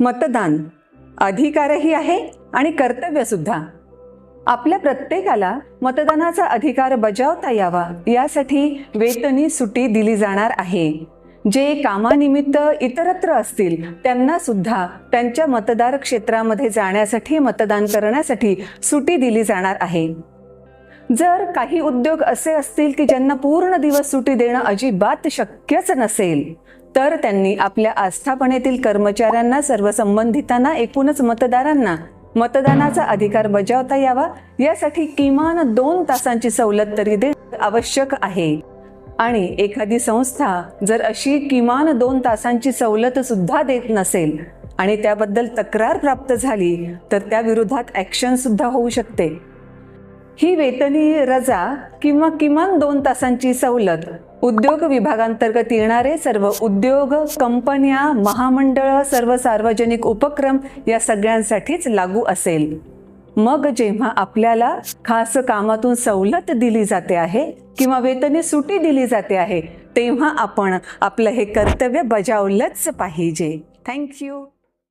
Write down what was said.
मतदान अधिकारही आहे आणि कर्तव्यसुद्धा आपल्या प्रत्येकाला मतदानाचा अधिकार बजावता यावा यासाठी वेतनी सुटी दिली जाणार आहे. जे कामानिमित्त इतरत्र असतील त्यांना सुद्धा त्यांच्या मतदार क्षेत्रामध्ये जाण्यासाठी मतदान करण्यासाठी सुटी दिली जाणार आहे. जर काही उद्योग असे असतील की ज्यांना पूर्ण दिवस सुट्टी देणं अजिबात शक्यच नसेल तर त्यांनी आपल्या आस्थापनेतील कर्मचाऱ्यांना सर्व संबंधितांना एकूणच मतदारांना मतदानाचा अधिकार बजावता यावा. यासाठी किमान दोन तासांची सवलत तरी देणे आवश्यक आहे. आणि एखादी संस्था जर अशी किमान दोन तासांची सवलत सुद्धा देत नसेल आणि त्याबद्दल तक्रार प्राप्त झाली तर त्या विरोधात ॲक्शन सुद्धा होऊ शकते. ही वेतनी रजा किंवा किमान दोन तासांची सवलत उद्योग विभागांतर्गत येणारे सर्व उद्योग कंपन्या महामंडळ सर्व सार्वजनिक उपक्रम या सगळ्यांसाठीच लागू असेल. मग जेव्हा आपल्याला खास कामातून सवलत दिली जाते आहे किंवा वेतने सुटी दिली जाते आहे तेव्हा आपण आपलं हे कर्तव्य बजावलंच पाहिजे. थँक्यू